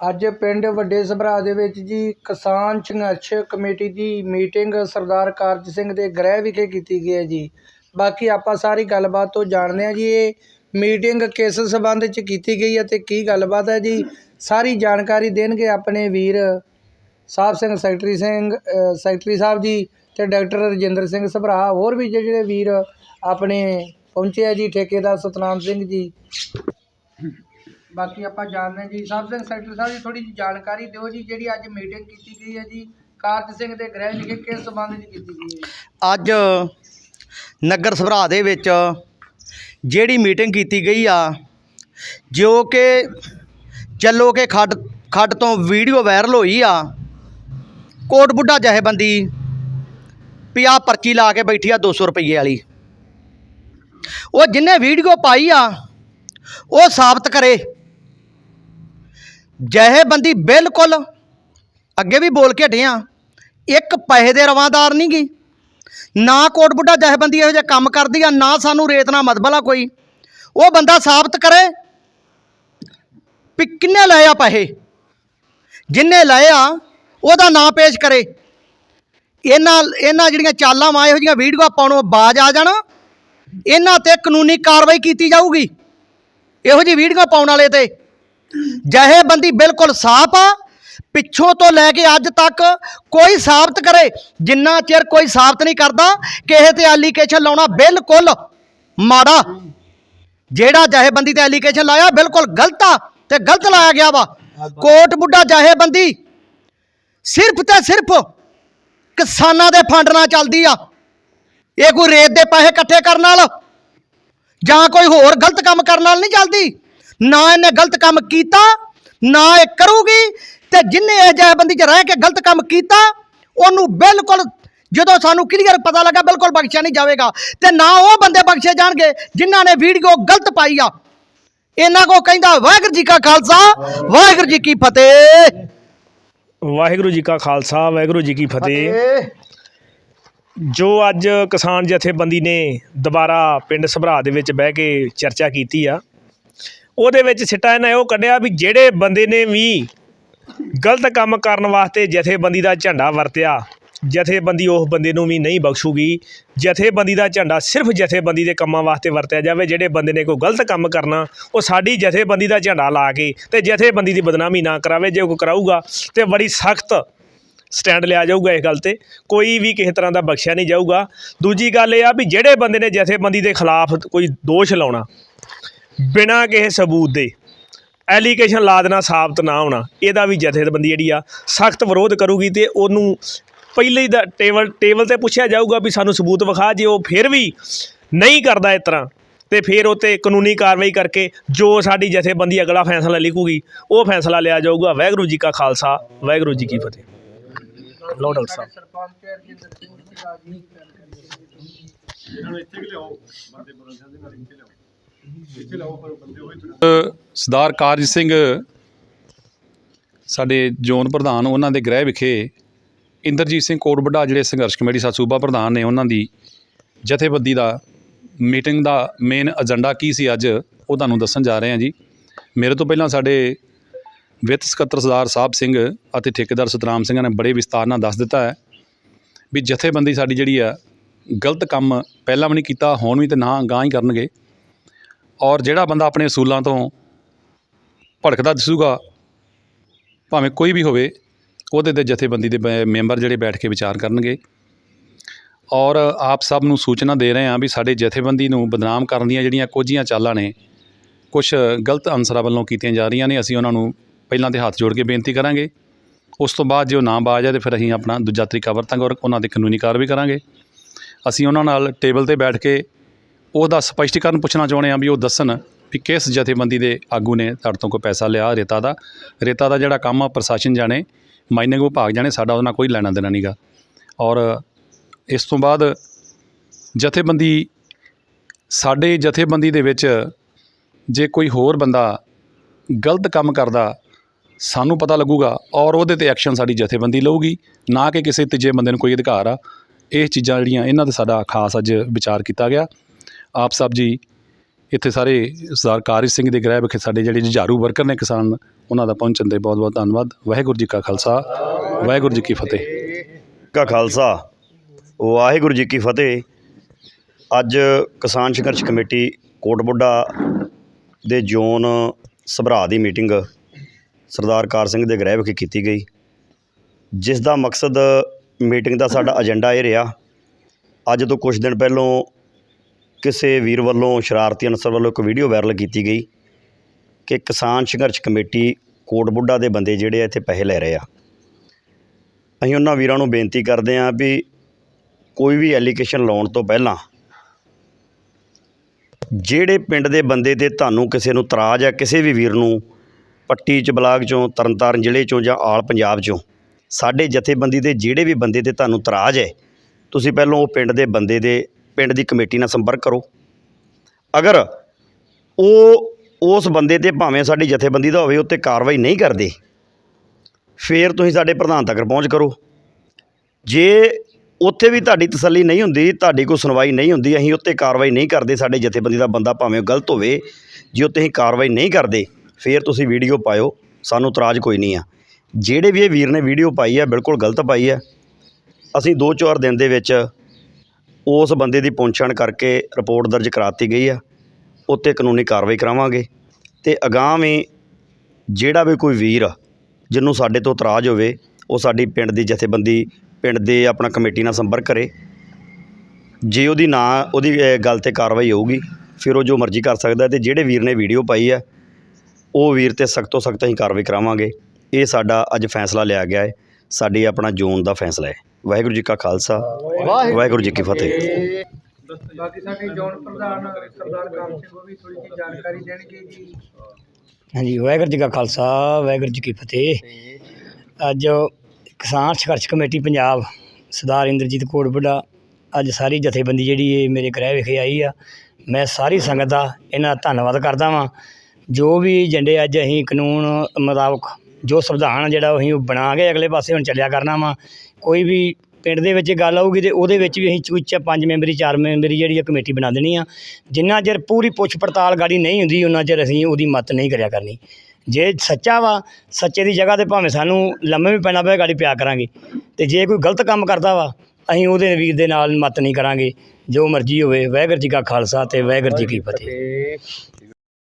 ਅੱਜ ਪਿੰਡ ਵੱਡੇ ਸਭਰਾ ਦੇ ਵਿੱਚ ਜੀ ਕਿਸਾਨ ਸੰਘਰਸ਼ ਕਮੇਟੀ ਦੀ ਮੀਟਿੰਗ ਸਰਦਾਰ ਕਾਰਜ ਸਿੰਘ ਦੇ ਗ੍ਰਹਿ ਵਿਖੇ ਕੀਤੀ ਗਈ ਹੈ ਜੀ। ਬਾਕੀ ਆਪਾਂ ਸਾਰੀ ਗੱਲਬਾਤ ਤੋਂ ਜਾਣਦੇ ਹਾਂ ਜੀ, ਇਹ ਮੀਟਿੰਗ ਕਿਸ ਸਬੰਧ 'ਚ ਕੀਤੀ ਗਈ ਹੈ ਅਤੇ ਕੀ ਗੱਲਬਾਤ ਹੈ ਜੀ? ਸਾਰੀ ਜਾਣਕਾਰੀ ਦੇਣਗੇ ਆਪਣੇ ਵੀਰ ਸਾਹਿਬ ਸਿੰਘ, ਸੈਕਟਰੀ ਸਿੰਘ ਸੈਕਟਰੀ ਸਾਹਿਬ ਜੀ ਤੇ ਡਾਕਟਰ ਰਜਿੰਦਰ ਸਿੰਘ ਸਭਰਾ, ਹੋਰ ਵੀ ਜਿਹੜੇ ਵੀਰ ਆਪਣੇ ਪਹੁੰਚੇ ਆ ਜੀ, ਠੇਕੇਦਾਰ ਸਤਨਾਮ ਸਿੰਘ ਜੀ। ਬਾਕੀ ਆਪਾਂ ਜਾਣਦੇ ਹਾਂ ਜੀ ਸਾਹਿਬ ਸਿੰਘ ਸੈਕਟਰੀ ਸਾਹਿਬ ਜੀ ਥੋੜੀ ਜਿਹੀ ਜਾਣਕਾਰੀ ਦਿਓ ਜੀ, ਜਿਹੜੀ ਅੱਜ ਮੀਟਿੰਗ ਕੀਤੀ ਗਈ ਹੈ ਜੀ, ਕਾਰਜ ਸਿੰਘ ਦੇ ਗ੍ਰਹਿ ਵਿਖੇ ਕਿਸ ਸੰਬੰਧ 'ਚ ਕੀਤੀ ਗਈ ਹੈ ਅੱਜ ਨਗਰ ਸਭਰਾ ਦੇ ਵਿੱਚ ਜਿਹੜੀ ਮੀਟਿੰਗ ਕੀਤੀ ਗਈ ਆ, ਜੋ ਕਿ ਚੱਲੋ ਕਿ ਖੱਡ ਖੱਡ ਤੋਂ ਵੀਡੀਓ ਵਾਇਰਲ ਹੋਈ ਆ, ਕੋਟ ਬੁੱਢਾ ਜਹੇਬੰਦੀ ਵੀ ਆਹ ਪਰਚੀ ਲਾ ਕੇ ਬੈਠੀ ਆ 200 ਰੁਪਏ ਵਾਲੀ। ਉਹ ਜਿੰਨੇ ਵੀਡੀਓ ਪਾਈ ਆ, ਉਹ ਸਾਬਤ ਕਰੇ। ਜਹੇਬੰਦੀ ਬਿਲਕੁਲ ਅੱਗੇ ਵੀ ਬੋਲ ਕੇ ਹਟੇ ਆ। ਇੱਕ ਪੈਸੇ ਦੇ ਰਵਾਦਾਰ ਨਹੀਂ ਗੀ। ਨਾ ਕੋਟ ਬੁੱਢਾ ਜਥੇਬੰਦੀ ਇਹੋ ਜਿਹਾ ਕੰਮ ਕਰਦੀ ਆ, ਨਾ ਸਾਨੂੰ ਰੇਤ ਨਾਲ ਮਤਬਲਾ ਕੋਈ। ਉਹ ਬੰਦਾ ਸਾਬਤ ਕਰੇ ਵੀ ਕਿੰਨੇ ਲਏ ਆ ਪੈਸੇ। ਜਿੰਨੇ ਲਏ ਆ, ਉਹਦਾ ਨਾਂ ਪੇਸ਼ ਕਰੇ। ਇਹਨਾਂ ਇਹਨਾਂ ਜਿਹੜੀਆਂ ਚਾਲਾਂ ਵਾ, ਇਹੋ ਜਿਹੀਆਂ ਵੀਡੀਓ ਪਾਉਣੋਂ ਬਾਜ ਆ ਜਾਣ, ਇਹਨਾਂ ਤੇ ਕਾਨੂੰਨੀ ਕਾਰਵਾਈ ਕੀਤੀ ਜਾਊਗੀ। ਇਹੋ ਜਿਹੀ ਵੀਡੀਓ ਪਾਉਣ ਵਾਲੇ ਤੇ। ਜਹੇਬੰਦੀ ਬਿਲਕੁਲ ਸਾਫ਼ ਆ। ਪਿੱਛੋਂ ਤੋਂ ਲੈ ਕੇ ਅੱਜ ਤੱਕ ਕੋਈ ਸਾਬਤ ਕਰੇ। ਜਿੰਨਾ ਚਿਰ ਕੋਈ ਸਾਬਤ ਨਹੀਂ ਕਰਦਾ, ਕਿਸੇ ਤੇ ਐਲੀਕੇਸ਼ਨ ਲਾਉਣਾ ਬਿਲਕੁਲ ਮਾੜਾ। ਜਿਹੜਾ ਜਹੇਬੰਦੀ ਤੇ ਐਲੀਕੇਸ਼ਨ ਲਾਇਆ, ਬਿਲਕੁਲ ਗਲਤ ਆ ਤੇ ਗਲਤ ਲਾਇਆ ਗਿਆ ਵਾ। ਕੋਟ ਬੁੱਢਾ ਜਹੇਬੰਦੀ ਸਿਰਫ ਤੇ ਸਿਰਫ ਕਿਸਾਨਾਂ ਦੇ ਫੰਡ ਨਾਲ ਚੱਲਦੀ ਆ। ਇਹ ਕੋਈ ਰੇਤ ਦੇ ਪੈਸੇ ਇਕੱਠੇ ਕਰਨ ਨਾਲ ਜਾਂ ਕੋਈ ਹੋਰ ਗਲਤ ਕੰਮ ਕਰਨ ਨਾਲ ਨਹੀਂ ਚੱਲਦੀ? ਨਾ ਇਹਨੇ ਗਲਤ ਕੰਮ ਕੀਤਾ ਨਾ ਇਹ ਕਰੂਗੀ। ਤੇ ਜਿੰਨੇ ਇਹ ਜਥੇਬੰਦੀ 'ਚ ਰਹਿ ਕੇ ਗਲਤ ਕੰਮ ਕੀਤਾ ਉਹਨੂੰ ਬਿਲਕੁਲ ਜਦੋਂ ਸਾਨੂੰ ਕਲੀਅਰ ਪਤਾ ਲੱਗਾ ਬਿਲਕੁਲ ਬਖਸ਼ਿਆ ਨਹੀਂ ਜਾਵੇਗਾ। ਤੇ ਨਾ ਉਹ ਬੰਦੇ ਬਖਸ਼ੇ ਜਾਣਗੇ ਜਿਨ੍ਹਾਂ ਨੇ ਵੀਡੀਓ ਗਲਤ ਪਾਈ ਆ। ਇਹਨਾਂ ਕੋ ਕਹਿੰਦਾ ਵਾਹਿਗੁਰੂ ਜੀ ਕਾ ਖਾਲਸਾ ਵਾਹਿਗੁਰੂ ਜੀ ਕੀ ਫਤਿਹ। ਵਾਹਿਗੁਰੂ ਜੀ ਕਾ ਖਾਲਸਾ ਵਾਹਿਗੁਰੂ ਜੀ ਕੀ ਫਤਿਹ। ਜੋ ਅੱਜ ਕਿਸਾਨ ਜਥੇਬੰਦੀ ਨੇ ਦੁਬਾਰਾ ਪਿੰਡ ਸਭਰਾ ਦੇ ਵਿੱਚ ਬਹਿ ਕੇ ਚਰਚਾ ਕੀਤੀ ਆ ਉਹਦੇ ਵਿੱਚ ਸਿੱਟਾ ਇਹਨਾਂ ਉਹ ਕੱਢਿਆ ਵੀ ਜਿਹੜੇ ਬੰਦੇ ਨੇ ਵੀ ਗਲਤ ਕੰਮ ਕਰਨ ਵਾਸਤੇ ਜਥੇਬੰਦੀ ਦਾ ਝੰਡਾ ਵਰਤਿਆ, ਜਥੇਬੰਦੀ ਉਸ ਬੰਦੇ ਨੂੰ ਵੀ ਨਹੀਂ ਬਖਸ਼ੂਗੀ। ਜਥੇਬੰਦੀ ਦਾ ਝੰਡਾ ਸਿਰਫ ਜਥੇਬੰਦੀ ਦੇ ਕੰਮਾਂ ਵਾਸਤੇ ਵਰਤਿਆ ਜਾਵੇ, ਜਿਹੜੇ ਬੰਦੇ ਨੇ ਕੋਈ ਗਲਤ ਕੰਮ ਕਰਨਾ, ਉਹ ਸਾਡੀ ਜਥੇਬੰਦੀ ਦਾ ਝੰਡਾ ਲਾ ਕੇ ਤੇ ਜਥੇਬੰਦੀ ਦੀ ਬਦਨਾਮੀ ਨਾ ਕਰਾਵੇ, ਜੇ ਕੋਈ ਕਰਾਊਗਾ ਤੇ ਬੜੀ ਸਖਤ ਸਟੈਂਡ ਲਿਆ ਜਾਊਗਾ ਇਸ ਗੱਲ ਤੇ। ਕੋਈ ਵੀ ਕਿਸੇ ਤਰ੍ਹਾਂ ਦਾ ਬਖਸ਼ਿਆ ਨਹੀਂ ਜਾਊਗਾ। ਦੂਜੀ ਗੱਲ ਇਹ ਆ ਵੀ ਜਿਹੜੇ ਬੰਦੇ ਨੇ ਜਥੇਬੰਦੀ ਦੇ ਖਿਲਾਫ ਕੋਈ ਦੋਸ਼ ਲਾਉਣਾ ਬਿਨਾਂ ਕਿਸੇ ਸਬੂਤ ਦੇ ਐਲੀਗੇਸ਼ਨ ਲਾ ਦੇਣਾ, ਸਾਬਤ ਨਾ ਹੋਣਾ, ਇਹਦਾ ਵੀ ਜਥੇਬੰਦੀ ਜਿਹੜੀ ਆ ਸਖਤ ਵਿਰੋਧ ਕਰੂਗੀ ਤੇ ਉਹਨੂੰ ਪਹਿਲੇ ਹੀ ਦਾ ਟੇਬਲ ਟੇਬਲ ਤੇ ਪੁੱਛਿਆ ਜਾਊਗਾ ਵੀ ਸਾਨੂੰ ਸਬੂਤ ਵਿਖਾ, ਜੇ ਉਹ ਫਿਰ ਵੀ ਨਹੀਂ ਕਰਦਾ ਇਸ ਤਰ੍ਹਾਂ, ਤੇ ਫਿਰ ਉਹ 'ਤੇ ਕਾਨੂੰਨੀ ਕਾਰਵਾਈ ਕਰਕੇ ਜੋ ਸਾਡੀ ਜਥੇਬੰਦੀ ਅਗਲਾ ਫੈਸਲਾ ਲਿਖੂਗੀ, ਉਹ ਫੈਸਲਾ ਲਿਆ ਜਾਊਗਾ। ਵਾਹਿਗੁਰੂ ਜੀ ਕਾ ਖਾਲਸਾ, ਵਾਹਿਗੁਰੂ ਜੀ ਕੀ ਫਤਿਹ। ਲਓ ਡਾਕਟਰ ਸਾਹਿਬ। ਸਰਦਾਰ ਕਾਰਜ ਸਿੰਘ ਸਾਡੇ ਜ਼ੋਨ ਪ੍ਰਧਾਨ, ਉਹਨਾਂ ਦੇ ਗ੍ਰਹਿ ਵਿਖੇ ਇੰਦਰਜੀਤ ਸਿੰਘ ਕੋਟਬੱਡਾ ਜਿਹੜੇ ਸੰਘਰਸ਼ ਕਮੇਟੀ ਸਾ ਸੂਬਾ ਪ੍ਰਧਾਨ ਨੇ ਉਹਨਾਂ ਦੀ ਜਥੇਬੰਦੀ ਦਾ ਮੀਟਿੰਗ ਦਾ ਮੇਨ ਏਜੰਡਾ ਕੀ ਸੀ ਅੱਜ, ਉਹ ਤੁਹਾਨੂੰ ਦੱਸਣ ਜਾ ਰਹੇ ਹਾਂ ਜੀ। ਮੇਰੇ ਤੋਂ ਪਹਿਲਾਂ ਸਾਡੇ ਵਿੱਤ ਸਕੱਤਰ ਸਰਦਾਰ ਸਾਹਿਬ ਸਿੰਘ ਅਤੇ ਠੇਕੇਦਾਰ ਸਤਨਾਮ ਸਿੰਘਾਂ ਨੇ ਬੜੇ ਵਿਸਤਾਰ ਨਾਲ ਦੱਸ ਦਿੱਤਾ ਹੈ ਵੀ ਜਥੇਬੰਦੀ ਸਾਡੀ ਜਿਹੜੀ ਆ, ਗਲਤ ਕੰਮ ਪਹਿਲਾਂ ਵੀ ਨਹੀਂ ਕੀਤਾ, ਹੁਣ ਵੀ ਤੇ ਨਾ ਗਾਂ ਹੀ ਕਰਨਗੇ। ਔਰ ਜਿਹੜਾ ਬੰਦਾ ਆਪਣੇ ਅਸੂਲਾਂ ਤੋਂ ਭੜਕਦਾ ਦਿਸੂਗਾ, ਭਾਵੇਂ ਕੋਈ ਵੀ ਹੋਵੇ, ਉਹਦੇ ਤੇ ਜਥੇਬੰਦੀ ਦੇ ਬ- ਮੈਂਬਰ ਜਿਹੜੇ ਬੈਠ ਕੇ ਵਿਚਾਰ ਕਰਨਗੇ। ਔਰ ਆਪ ਸਭ ਨੂੰ ਸੂਚਨਾ ਦੇ ਰਹੇ ਹਾਂ ਵੀ ਸਾਡੇ ਜਥੇਬੰਦੀ ਨੂੰ ਬਦਨਾਮ ਕਰਨ ਦੀਆਂ ਜਿਹੜੀਆਂ ਕੋਝੀਆਂ ਚਾਲਾਂ ਨੇ ਕੁਝ ਗਲਤ ਅਨਸਰਾਂ ਵੱਲੋਂ ਕੀਤੀਆਂ ਜਾ ਰਹੀਆਂ ਨੇ, ਅਸੀਂ ਉਹਨਾਂ ਨੂੰ ਪਹਿਲਾਂ ਤੇ ਹੱਥ ਜੋੜ ਕੇ ਬੇਨਤੀ ਕਰਾਂਗੇ। ਉਸ ਤੋਂ ਬਾਅਦ ਜੇ ਉਹ ਨਾ ਬਾਜ ਆ ਤੇ ਫਿਰ ਅਸੀਂ ਆਪਣਾ ਦੂਜਾ ਤਰੀਕਾ ਵਰਤਾਂਗੇ ਔਰ ਉਹਨਾਂ ਦੇ ਕਾਨੂੰਨੀ ਕਾਰਵਾਈ ਕਰਾਂਗੇ। ਅਸੀਂ ਉਹਨਾਂ ਨਾਲ ਟੇਬਲ ਤੇ ਬੈਠ ਕੇ ਉਹਦਾ ਸਪਸ਼ਟੀਕਰਨ ਪੁੱਛਣਾ ਚਾਹੁੰਦੇ ਹਾਂ ਵੀ ਉਹ ਦੱਸਣ ਵੀ ਕਿਸ ਜਥੇਬੰਦੀ ਦੇ ਆਗੂ ਨੇ ਤੁਹਾਡੇ ਤੋਂ ਕੋਈ ਪੈਸਾ ਲਿਆ ਰੇਤਾ ਦਾ। ਰੇਤਾ ਦਾ ਜਿਹੜਾ ਕੰਮ ਆ, ਪ੍ਰਸ਼ਾਸਨ ਜਾਣੇ, ਮਾਈਨਿੰਗ ਵਿਭਾਗ ਜਾਣੇ, ਸਾਡਾ ਉਹਨਾਂ ਕੋਈ ਲੈਣਾ ਦੇਣਾ ਨਹੀਂਗਾ ਔਰ ਇਸ ਤੋਂ ਬਾਅਦ ਜਥੇਬੰਦੀ, ਸਾਡੇ ਜਥੇਬੰਦੀ ਦੇ ਵਿੱਚ ਜੇ ਕੋਈ ਹੋਰ ਬੰਦਾ ਗਲਤ ਕੰਮ ਕਰਦਾ, ਸਾਨੂੰ ਪਤਾ ਲੱਗੂਗਾ ਔਰ ਉਹਦੇ ਤੇ ਐਕਸ਼ਨ ਸਾਡੀ ਜਥੇਬੰਦੀ ਲਊਗੀ, ਨਾ ਕਿ ਕਿਸੇ ਤੀਜੇ ਬੰਦੇ ਨੂੰ ਕੋਈ ਅਧਿਕਾਰ ਆ। ਇਹ ਚੀਜ਼ਾਂ ਜਿਹੜੀਆਂ, ਇਹਨਾਂ ਤੇ ਸਾਡਾ ਖਾਸ ਅੱਜ ਵਿਚਾਰ ਕੀਤਾ ਗਿਆ। ਆਪ ਸਾਹਿਬ ਜੀ, ਇੱਥੇ ਸਾਰੇ ਸਰਦਾਰ ਕਾਰਜ ਸਿੰਘ ਦੇ ਗ੍ਰਹਿ ਵਿਖੇ ਸਾਡੇ ਜਿਹੜੇ ਜੁਝਾਰੂ ਵਰਕਰ ਨੇ ਕਿਸਾਨ, ਉਹਨਾਂ ਦਾ ਪਹੁੰਚਣ 'ਤੇ ਬਹੁਤ ਬਹੁਤ ਧੰਨਵਾਦ। ਵਾਹਿਗੁਰੂ ਜੀ ਕਾ ਖਾਲਸਾ, ਵਾਹਿਗੁਰੂ ਜੀ ਕੀ ਫਤਿਹ। ਕਾ ਖਾਲਸਾ, ਵਾਹਿਗੁਰੂ ਜੀ ਕੀ ਫਤਿਹ। ਅੱਜ ਕਿਸਾਨ ਸੰਘਰਸ਼ ਕਮੇਟੀ ਕੋਟਬੁੱਢਾ ਦੇ ਜ਼ੋਨ ਸਭਰਾ ਦੀ ਮੀਟਿੰਗ ਸਰਦਾਰ ਕਾਰ ਸਿੰਘ ਦੇ ਗ੍ਰਹਿ ਵਿਖੇ ਕੀਤੀ ਗਈ, ਜਿਸ ਦਾ ਮਕਸਦ ਮੀਟਿੰਗ ਦਾ ਸਾਡਾ ਏਜੰਡਾ ਇਹ ਰਿਹਾ। ਅੱਜ ਤੋਂ ਕੁਝ ਦਿਨ ਪਹਿਲੋਂ ਕਿਸੇ ਵੀਰ ਵੱਲੋਂ, ਸ਼ਰਾਰਤੀ ਅਨਸਰ ਵੱਲੋਂ ਇੱਕ ਵੀਡੀਓ ਵਾਇਰਲ ਕੀਤੀ ਗਈ ਕਿ ਕਿਸਾਨ ਸੰਘਰਸ਼ ਕਮੇਟੀ ਕੋਟਬੁੱਢਾ ਦੇ ਬੰਦੇ ਜਿਹੜੇ ਆ, ਇੱਥੇ ਪੈਸੇ ਲੈ ਰਹੇ ਆ। ਅਸੀਂ ਉਹਨਾਂ ਵੀਰਾਂ ਨੂੰ ਬੇਨਤੀ ਕਰਦੇ ਹਾਂ ਵੀ ਕੋਈ ਵੀ ਐਲੀਗੇਸ਼ਨ ਲਾਉਣ ਤੋਂ ਪਹਿਲਾਂ ਜਿਹੜੇ ਪਿੰਡ ਦੇ ਬੰਦੇ ਤੇ ਤੁਹਾਨੂੰ ਕਿਸੇ ਨੂੰ ਤਰਾਜ ਹੈ ਕਿਸੇ ਵੀ ਵੀਰ ਨੂੰ ਪੱਟੀ ਚ, ਬਲਾਕ ਚੋਂ, ਤਰਨਤਾਰਨ ਜ਼ਿਲ੍ਹੇ ਚੋਂ ਜਾਂ ਆਲ ਪੰਜਾਬ ਚੋਂ, ਸਾਡੇ ਜਥੇਬੰਦੀ ਦੇ ਜਿਹੜੇ ਵੀ ਬੰਦੇ ਤੇ ਤੁਹਾਨੂੰ ਤਰਾਜ ਹੈ, ਤੁਸੀਂ ਪਹਿਲਾਂ ਉਹ ਪਿੰਡ ਦੇ ਬੰਦੇ ਦੇ ਪਿੰਡ ਦੀ ਕਮੇਟੀ ਨਾਲ ਸੰਪਰਕ ਕਰੋ। ਅਗਰ ਉਹ ਉਸ ਬੰਦੇ ਤੇ ਭਾਵੇਂ ਸਾਡੀ ਜਥੇਬੰਦੀ ਦਾ ਹੋਵੇ ਉੱਤੇ ਕਾਰਵਾਈ ਨਹੀਂ ਕਰਦੇ, ਫਿਰ ਤੁਸੀਂ ਸਾਡੇ ਪ੍ਰਧਾਨ ਤੱਕ ਪਹੁੰਚ ਕਰੋ। ਜੇ ਉੱਥੇ ਵੀ ਤੁਹਾਡੀ ਤਸੱਲੀ ਨਹੀਂ ਹੁੰਦੀ, ਤੁਹਾਡੀ ਕੋਈ ਸੁਣਵਾਈ ਨਹੀਂ ਹੁੰਦੀ, ਅਸੀਂ ਉੱਤੇ ਕਾਰਵਾਈ ਨਹੀਂ ਕਰਦੇ, ਸਾਡੇ ਜਥੇਬੰਦੀ ਦਾ ਬੰਦਾ ਭਾਵੇਂ ਉਹ ਗਲਤ ਹੋਵੇ, ਜੇ ਉੱਤੇ ਅਸੀਂ ਕਾਰਵਾਈ ਨਹੀਂ ਕਰਦੇ, ਫਿਰ ਤੁਸੀਂ ਵੀਡੀਓ ਪਾਇਓ, ਸਾਨੂੰ ਇਤਰਾਜ਼ ਕੋਈ ਨਹੀਂ ਆ। ਜਿਹੜੇ ਵੀ ਇਹ ਵੀਰ ਨੇ ਵੀਡੀਓ ਪਾਈ ਹੈ ਬਿਲਕੁਲ ਗਲਤ ਪਾਈ ਹੈ ਅਸੀਂ 2-4 ਦਿਨ ਦੇ ਵਿੱਚ ਉਸ ਬੰਦੇ ਦੀ ਪਹੁੰਚਣ ਕਰਕੇ ਰਿਪੋਰਟ ਦਰਜ ਕਰਾ ਦਿੱਤੀ ਗਈ ਆ, ਉੱਤੇ ਕਾਨੂੰਨੀ ਕਾਰਵਾਈ ਕਰਾਵਾਂਗੇ ਅਤੇ ਅਗਾਂਹ ਵੀ ਜਿਹੜਾ ਵੀ ਕੋਈ ਵੀਰ ਆ, ਜਿਹਨੂੰ ਸਾਡੇ ਤੋਂ ਇਤਰਾਜ਼ ਹੋਵੇ, ਉਹ ਸਾਡੀ ਪਿੰਡ ਦੀ ਜਥੇਬੰਦੀ, ਪਿੰਡ ਦੇ ਆਪਣਾ ਕਮੇਟੀ ਨਾਲ ਸੰਪਰਕ ਕਰੇ। ਜੇ ਉਹਦੀ ਨਾ, ਉਹਦੀ ਗੱਲ ਤੇ ਕਾਰਵਾਈ ਹੋਊਗੀ, ਫਿਰ ਉਹ ਜੋ ਮਰਜ਼ੀ ਕਰ ਸਕਦਾ ਅਤੇ ਜਿਹੜੇ ਵੀਰ ਨੇ ਵੀਡੀਓ ਪਾਈ ਆ, ਉਹ ਵੀਰ ਤੇ ਸਖਤ ਤੋਂ ਸਖਤ ਅਸੀਂ ਕਾਰਵਾਈ ਕਰਾਵਾਂਗੇ। ਇਹ ਸਾਡਾ ਅੱਜ ਫੈਸਲਾ ਲਿਆ ਗਿਆ ਹੈ, ਸਾਡੀ ਆਪਣਾ ਜ਼ੋਨ ਦਾ ਫੈਸਲਾ ਹੈ। ਵਾਹਿਗੁਰੂ ਜੀ ਕਾ ਖਾਲਸਾ ਵਾਹਿਗੁਰੂ ਜੀ ਕੀ ਫਤਿਹ। ਬਾਕੀ ਸਾਡੇ ਜੋਨ ਪ੍ਰਧਾਨ ਸਰਦਾਰ ਕਾਮ ਸਿੰਘ ਉਹ ਵੀ ਥੋੜੀ ਜਿਹੀ ਜਾਣਕਾਰੀ ਦੇਣਗੇ ਜੀ। ਹਾਂਜੀ ਵਾਹਿਗੁਰੂ ਜੀ ਕਾ ਖਾਲਸਾ ਵਾਹਿਗੁਰੂ ਜੀ ਕੀ ਫਤਿਹ। ਅੱਜ ਕਿਸਾਨ ਸੰਘਰਸ਼ ਕਮੇਟੀ ਪੰਜਾਬ ਸਰਦਾਰ ਇੰਦਰਜੀਤ ਕੋਟਬੁੱਢਾ ਅੱਜ ਸਾਰੀ ਜਥੇਬੰਦੀ ਜਿਹੜੀ ਇਹ ਮੇਰੇ ਗ੍ਰਹਿ ਵਿਖੇ ਆਈ ਆ। ਮੈਂ ਸਾਰੀ ਸੰਗਤ ਦਾ ਇਹਨਾਂ ਦਾ ਧੰਨਵਾਦ ਕਰਦਾ ਵਾਂ। ਜੋ ਵੀ ਏਜੰਡੇ ਅੱਜ ਅਸੀਂ ਕਾਨੂੰਨ ਮੁਤਾਬਕ ਜੋ ਸੰਵਿਧਾਨ ਜਿਹੜਾ ਅਸੀਂ ਉਹ ਬਣਾ ਕੇ ਅਗਲੇ ਪਾਸੇ ਹੁਣ ਚੱਲਿਆ ਕਰਨਾ ਵਾ, ਕੋਈ ਵੀ ਪਿੰਡ ਦੇ ਵਿੱਚ ਗੱਲ ਆਊਗੀ ਅਤੇ ਉਹਦੇ ਵਿੱਚ ਵੀ ਅਸੀਂ ਚੂਚਾ ਪੰਜ ਮੈਂਬਰੀ, ਚਾਰ ਮੈਂਬਰੀ ਜਿਹੜੀ ਆ ਕਮੇਟੀ ਬਣਾ ਦੇਣੀ ਆ। ਜਿੰਨਾ ਚਿਰ ਪੂਰੀ ਪੁੱਛ ਪੜਤਾਲ ਗਾੜੀ ਨਹੀਂ ਹੁੰਦੀ, ਉਹਨਾਂ ਚਿਰ ਅਸੀਂ ਉਹਦੀ ਮਤ ਨਹੀਂ ਕਰਿਆ ਕਰਨੀ। ਜੇ ਸੱਚਾ ਵਾ, ਸੱਚੇ ਦੀ ਜਗ੍ਹਾ ਤੇ ਭਾਵੇਂ ਸਾਨੂੰ ਲੰਮੇ ਵੀ ਪੈਣਾ ਪਏ ਗਾੜੀ ਪਿਆ ਕਰਾਂਗੇ। ਅਤੇ ਜੇ ਕੋਈ ਗਲਤ ਕੰਮ ਕਰਦਾ ਵਾ, ਅਸੀਂ ਉਹਦੇ ਵੀਰ ਦੇ ਨਾਲ ਮਤ ਨਹੀਂ ਕਰਾਂਗੇ। ਜੋ ਮਰਜ਼ੀ ਹੋਵੇ, ਵਾਹਿਗੁਰੂ ਜੀ ਕਾ ਖਾਲਸਾ ਅਤੇ ਵਾਹਿਗੁਰੂ ਜੀ ਕੀ ਫਤਿਹ।